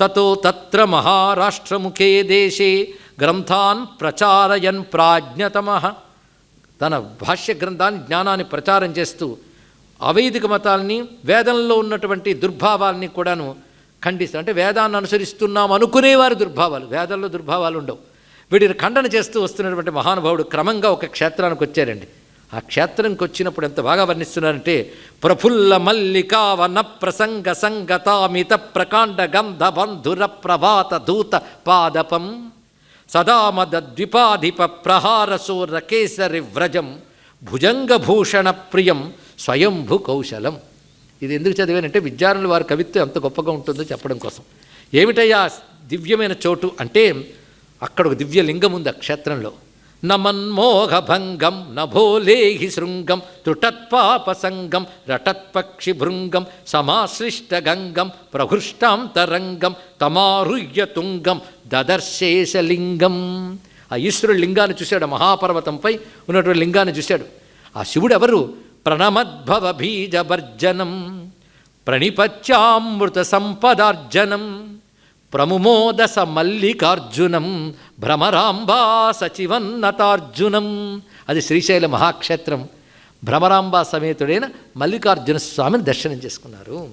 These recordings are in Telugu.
తతో తత్ర మహారాష్ట్రముఖే దేశే గ్రంథాన్ ప్రచారయన్ ప్రాజ్ఞతమ. తన భాష్య గ్రంథాన్ని జ్ఞానాన్ని ప్రచారం చేస్తూ అవైదిక మతాల్ని వేదంలో ఉన్నటువంటి దుర్భావాల్ని కూడాను ఖండిస్తూ అంటే వేదాన్ని అనుసరిస్తున్నాం అనుకునేవారు దుర్భావాలు వేదంలో దుర్భావాలు ఉండవు. వీటిని ఖండన చేస్తూ వస్తున్నటువంటి మహానుభావుడు క్రమంగా ఒక క్షేత్రానికి వచ్చారండి. ఆ క్షేత్రంకి వచ్చినప్పుడు ఎంత బాగా వర్ణిస్తున్నారంటే ప్రఫుల్ల మల్లికావన ప్రసంగ సంగతామిత ప్రకాండ గంధ బంధుర ప్రభాత దూత పాదపం సదామద ద్విపాధిప ప్రహారసూర కేసరి వ్రజం భుజంగభూషణ ప్రియం స్వయంభు కౌశలం. ఇది ఎందుకు చదివానంటే విద్యార్థులు వారి కవిత్వం ఎంత గొప్పగా ఉంటుందో చెప్పడం కోసం. ఏమిటయ్యా దివ్యమైన చోటు అంటే అక్కడ ఒక దివ్య లింగం ఉంది ఆ క్షేత్రంలో. నమన్మోహభంగం నభోలేహి శృంగం త్రుటత్పాపసంగం రటత్పక్షిభృంగం సమాశ్లిష్టగంగం ప్రహృష్టాం తరంగం తమారుహ్య తుంగం దదర్శేషలింగం ఆ ఈశ్వరుడు లింగాన్ని చూశాడు మహాపర్వతంపై ఉన్నటువంటి లింగాన్ని చూశాడు. ఆ శివుడు ఎవరు ప్రణమద్భవ బీజభర్జనం ప్రణిపత్యామృత సంపదార్జనం ప్రముమోదస మల్లికార్జునం భ్రమరాంబా సచివన్నతార్జునం అది శ్రీశైల మహాక్షేత్రం. భ్రమరాంబా సమేతుడైన మల్లికార్జున స్వామిని దర్శనం చేసుకున్నారు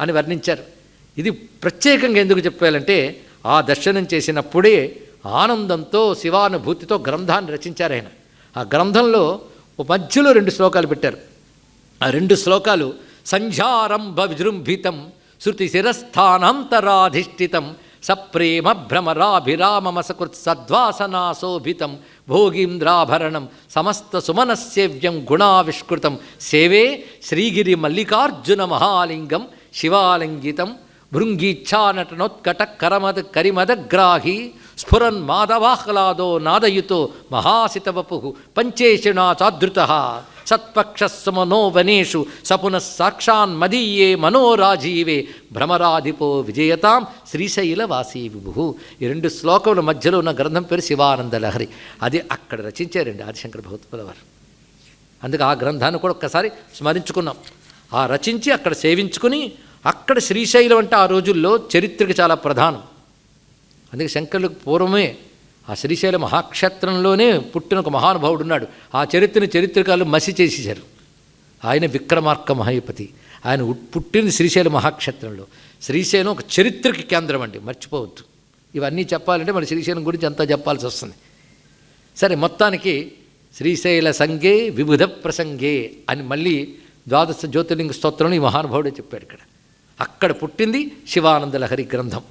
అని వర్ణించారు. ఇది ప్రత్యేకంగా ఎందుకు చెప్పాలంటే ఆ దర్శనం చేసినప్పుడే ఆనందంతో శివానుభూతితో గ్రంథాన్ని రచించారు ఆయన. ఆ గ్రంథంలో మధ్యలో రెండు శ్లోకాలు పెట్టారు. ఆ రెండు శ్లోకాలు సంధ్యారంభ విజృంభితం శృతి శిరస్థానాంతరాధిష్ఠితం సప్రేమ భ్రమరాభిరామమసకృత్ సద్వాసనాశోభితం భోగీంద్రాభరణం సమస్త సుమనసేవ్యం గుణావిష్కృతం సేవే శ్రీగిరి మల్లికార్జున మహాలింగం శివాలింగితం భృంగీచ్ఛానటనోత్కట కరమద కరిమదగ్రాహి స్ఫురన్ మాధవాహ్లాదో నాదయుతో మహాసితవపు పంచేషిణా చాదృత సత్పక్షస్సు వనేషు సపున సాక్షాన్ మదీయే మనోరాజీవే భ్రమరాధిపో విజయతాం శ్రీశైలవాసీ విభు. ఈ రెండు శ్లోకముల మధ్యలో ఉన్న గ్రంథం పేరు శివానంద లహరి. అది అక్కడ రచించారండి ఆదిశంకర భగవత్పద వారు. అందుకే ఆ గ్రంథాన్ని కూడా ఒక్కసారి స్మరించుకున్నాం. ఆ రచించి అక్కడ సేవించుకుని అక్కడ శ్రీశైలం అంటే ఆ రోజుల్లో చరిత్రకి చాలా ప్రధానం. అందుకే శంకర్లకు పూర్వమే ఆ శ్రీశైల మహాక్షేత్రంలోనే పుట్టిన ఒక మహానుభావుడు ఉన్నాడు. ఆ చరిత్రని చరిత్రకాలు మసి చేసేశారు. ఆయన విక్రమార్క మహాధిపతి ఆయన పుట్టిన పుట్టింది శ్రీశైల మహాక్షేత్రంలో. శ్రీశైలం ఒక చరిత్రకి కేంద్రం అండి మర్చిపోవద్దు. ఇవన్నీ చెప్పాలంటే మన శ్రీశైలం గురించి అంతా చెప్పాల్సి వస్తుంది. సరే మొత్తానికి శ్రీశైల సంగే విబుధ ప్రసంగే అని మళ్ళీ ద్వాదశ జ్యోతిర్లింగ స్తోత్రంలో ఈ మహానుభావుడే చెప్పాడు ఇక్కడ. అక్కడ పుట్టింది శివానంద లహరి గ్రంథం.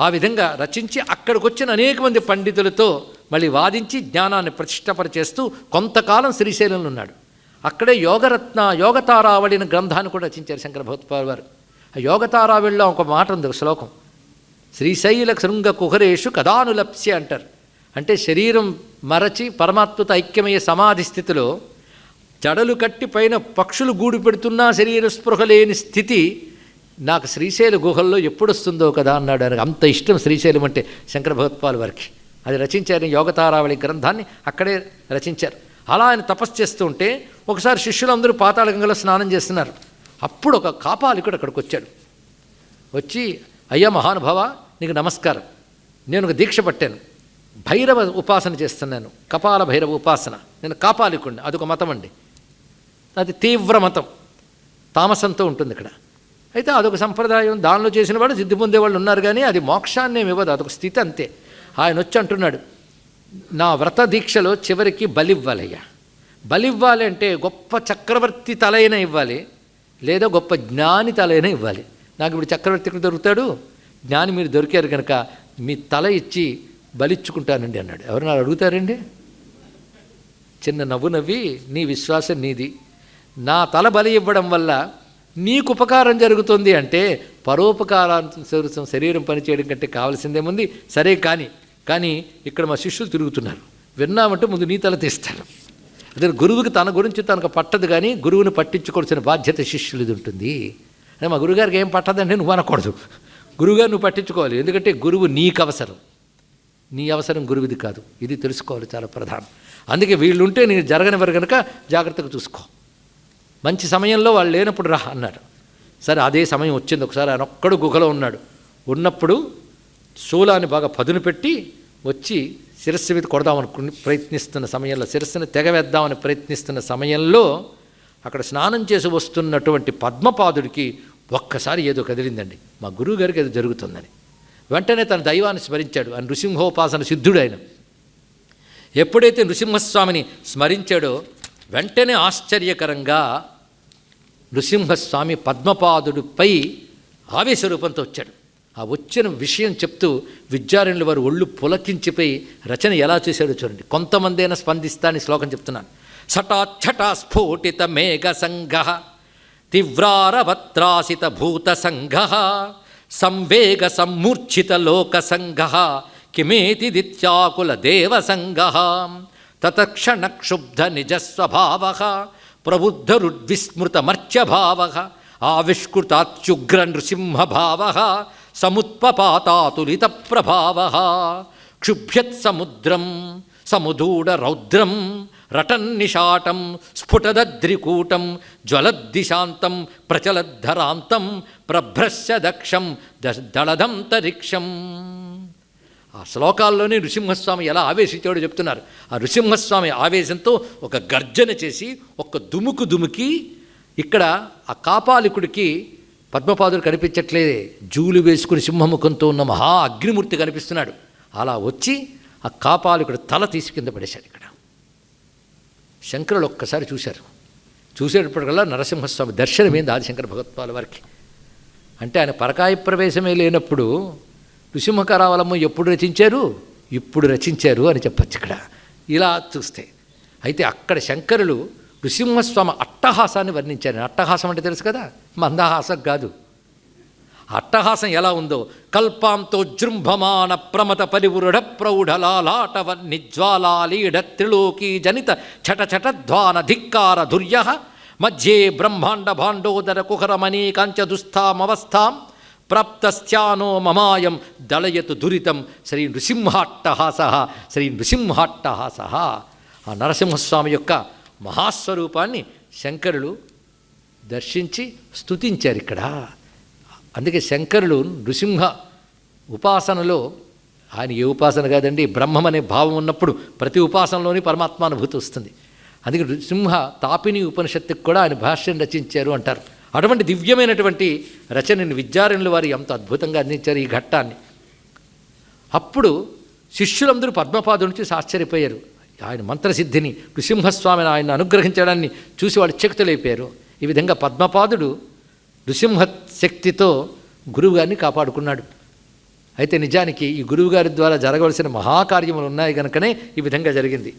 ఆ విధంగా రచించి అక్కడికి వచ్చిన అనేక మంది పండితులతో మళ్ళీ వాదించి జ్ఞానాన్ని ప్రతిష్టపరిచేస్తూ కొంతకాలం శ్రీశైలంలో ఉన్నాడు. అక్కడే యోగరత్న యోగతారావళిన గ్రంథాన్ని కూడా రచించారు శంకర భగవత్పాల్ వారు. ఆ యోగతారావళిలో ఒక మాట ఉంది ఒక శ్లోకం. శ్రీశైల శృంగ కుహరేషు కథానులప్స్య అంటారు. అంటే శరీరం మరచి పరమాత్మతో ఐక్యమయ్యే సమాధి స్థితిలో జడలు కట్టి పైన పక్షులు గూడు పెడుతున్నా శరీర స్పృహ లేని స్థితి నాకు శ్రీశైల గుహల్లో ఎప్పుడు వస్తుందో కదా అన్నాడు ఆయనకు అంత ఇష్టం శ్రీశైలం అంటే శంకర భగవత్పాల్ వారికి. అది రచించారు యోగతారావళి గ్రంథాన్ని అక్కడే రచించారు. అలా ఆయన తపస్సు చేస్తూ ఉంటే ఒకసారి శిష్యులందరూ పాతాళ గంగలో స్నానం చేస్తున్నారు. అప్పుడు ఒక కాపాలికుడు అక్కడికి వచ్చాడు. వచ్చి అయ్యా మహానుభావ నీకు నమస్కారం. నేను ఒక దీక్ష పట్టాను. భైరవ ఉపాసన చేస్తున్నాను. కపాల భైరవ ఉపాసన. నేను కాపాలికుడిని అదొక మతం అండి. అది తీవ్ర మతం. తామసంతో ఉంటుంది ఇక్కడ. అయితే అదొక సంప్రదాయం. దానిలో చేసిన వాళ్ళు సిద్ధి పొందేవాళ్ళు ఉన్నారు కానీ అది మోక్షాన్ని ఇవ్వదు. అదొక స్థితి అంతే. ఆయన వచ్చి అంటున్నాడు నా వ్రత దీక్షలో చివరికి బలివ్వాలయ్యా. బలివ్వాలి అంటే గొప్ప చక్రవర్తి తలైన ఇవ్వాలి లేదా గొప్ప జ్ఞాని తలైన ఇవ్వాలి. నాకు ఇప్పుడు చక్రవర్తి ఇక్కడ దొరుకుతాడు? జ్ఞాని మీరు దొరికారు కనుక మీ తల ఇచ్చి బలిచ్చుకుంటానండి అన్నాడు. ఎవరన్నా అడుగుతారండి? చిన్న నవ్వు నవ్వి నీ విశ్వాసం నీది. నా తల బలి ఇవ్వడం వల్ల నీకు ఉపకారం జరుగుతుంది అంటే పరోపకారా శరీరం పనిచేయడం కంటే కావాల్సిందేముంది? సరే కానీ కానీ ఇక్కడ మా శిష్యులు తిరుగుతున్నారు. విన్నామంటే ముందు నీ తల తీస్తారు. అదే గురువుకి తన గురించి తనకు పట్టదు కానీ గురువుని పట్టించుకోవాల్సిన బాధ్యత శిష్యులది ఉంటుంది. అదే మా గురుగారికి ఏం పట్టదంటే నువ్వు అనకూడదు. గురువుగారు నువ్వు పట్టించుకోవాలి. ఎందుకంటే గురువు నీకు అవసరం. నీ అవసరం గురువుది కాదు. ఇది తెలుసుకోవాలి చాలా ప్రధానం. అందుకే వీళ్ళుంటే నేను జరగనివ్వరు కనుక జాగ్రత్తగా చూసుకో. మంచి సమయంలో వాళ్ళు లేనప్పుడు రా అన్నాడు. సరే అదే సమయం వచ్చింది. ఒకసారి ఆయన ఒక్కడు గుహలో ఉన్నాడు. ఉన్నప్పుడు శూలాన్ని బాగా పదును పెట్టి వచ్చి శిరస్సు మీద కొడదామనుకుని ప్రయత్నిస్తున్న సమయంలో శిరస్సును తెగవేద్దామని ప్రయత్నిస్తున్న సమయంలో అక్కడ స్నానం చేసి వస్తున్నటువంటి పద్మపాదుడికి ఒక్కసారి ఏదో కదిలిందండి. మా గురువు గారికి ఏదో జరుగుతుందని. వెంటనే తన దైవాన్ని స్మరించాడు. ఆయన నృసింహోపాసన సిద్ధుడు ఆయన. ఎప్పుడైతే నృసింహస్వామిని స్మరించాడో వెంటనే ఆశ్చర్యకరంగా నృసింహస్వామి పద్మపాదుడిపై ఆవేశ రూపంతో వచ్చాడు. ఆ వచ్చిన విషయం చెప్తూ విద్యారణుల వారు ఒళ్ళు పులకించిపోయి రచన ఎలా చేశాడో చూడండి. కొంతమందైనా స్పందిస్తానని శ్లోకం చెప్తున్నాను. సటాఛటా స్ఫోటిత మేఘ సంఘ తీవ్రారవత్రాసిత భూత సంఘ సంవేగ సమ్మూర్ఛిత లోక సంఘ కిమేతి దిత్యాకుల దేవ సంఘ. తతక్షణ క్షుబ్ధ నిజస్వభావ ప్రబుద్ధరుద్విస్మృతమర్చ్యభావ ఆవిష్కృతాత్యుగ్ర నృసింహభావ సముత్పపాతాతులిత ప్రభావ క్షుభ్యత్ సముద్రం సముదూడ రౌద్రం రటన్నిషాటం స్ఫుటదద్రికూటం జ్వలద్దిశాంతం ప్రచలద్ధరాంతం ప్రభ్రశ్య దక్షం దళదంతరిక్షం. ఆ శ్లోకాల్లోనే నృసింహస్వామి ఎలా ఆవేశించాడో చెప్తున్నారు. ఆ నృసింహస్వామి ఆవేశంతో ఒక గర్జన చేసి ఒక దుముకు దుముకి ఇక్కడ ఆ కాపాలికుడికి పద్మపాదుడు కనిపించట్లేదే జూలు వేసుకుని సింహముఖంతో ఉన్న మహా అగ్నిమూర్తి కనిపిస్తున్నాడు. అలా వచ్చి ఆ కాపాలికుడు తల తీసి కింద పడేశాడు ఇక్కడ. శంకరులు ఒక్కసారి చూశారు. చూసేటప్పటికల్లా నరసింహస్వామి దర్శనమైంది ఆదిశంకర భగవత్పాల వారికి? అంటే ఆయన పరకాయ ప్రవేశమే లేనప్పుడు నృసింహకరావలమ్మ ఎప్పుడు రచించారు? ఇప్పుడు రచించారు అని చెప్పచ్చు ఇక్కడ. ఇలా చూస్తే. అయితే అక్కడ శంకరులు నృసింహస్వామి అట్టహాసాన్ని వర్ణించారు. అట్టహాసం అంటే తెలుసు కదా? మందహాసం కాదు. అట్టహాసం ఎలా ఉందో? కల్పాంతో జృంభమాన ప్రమత పరివృఢ ప్రౌఢలాలాటవ నిజ్వాలాలీఢ త్రిలోకీ జనిత చట చటధ్వాన ధిక్కార దుర్య మధ్యే బ్రహ్మాండ భాండోదర కుహరమణీ కంచ దుస్థామవస్థాం ప్రాప్తస్థ్యానో మమాయం దళయతు దురితం శ్రీ నృసింహాట్టహాస శ్రీ నృసింహాట్టహాస. ఆ నరసింహస్వామి యొక్క మహాస్వరూపాన్ని శంకరులు దర్శించి స్తుతించారు ఇక్కడ. అందుకే శంకరులు నృసింహ ఉపాసనలో ఆయన ఏ ఉపాసన కాదండి బ్రహ్మం అనే భావం ఉన్నప్పుడు ప్రతి ఉపాసనలోని పరమాత్మానుభూతి వస్తుంది. అందుకే నృసింహ తాపిని ఉపనిషత్తుకు కూడా ఆయన భాష్యం రచించారు అంటారు. అటువంటి దివ్యమైనటువంటి రచనని విద్యారణుల వారు ఎంత అద్భుతంగా అందించారు ఈ ఘట్టాన్ని. అప్పుడు శిష్యులందరూ పద్మపాదు నుంచి ఆశ్చర్యపోయారు. ఆయన మంత్రసిద్ధిని నృసింహస్వామిని ఆయన అనుగ్రహించడాన్ని చూసి వాళ్ళు చెక్తులైపోయారు. ఈ విధంగా పద్మపాదుడు నృసింహ శక్తితో గురువుగారిని కాపాడుకున్నాడు. అయితే నిజానికి ఈ గురువుగారి ద్వారా జరగవలసిన మహాకార్యములు ఉన్నాయి కనుకనే ఈ విధంగా జరిగింది.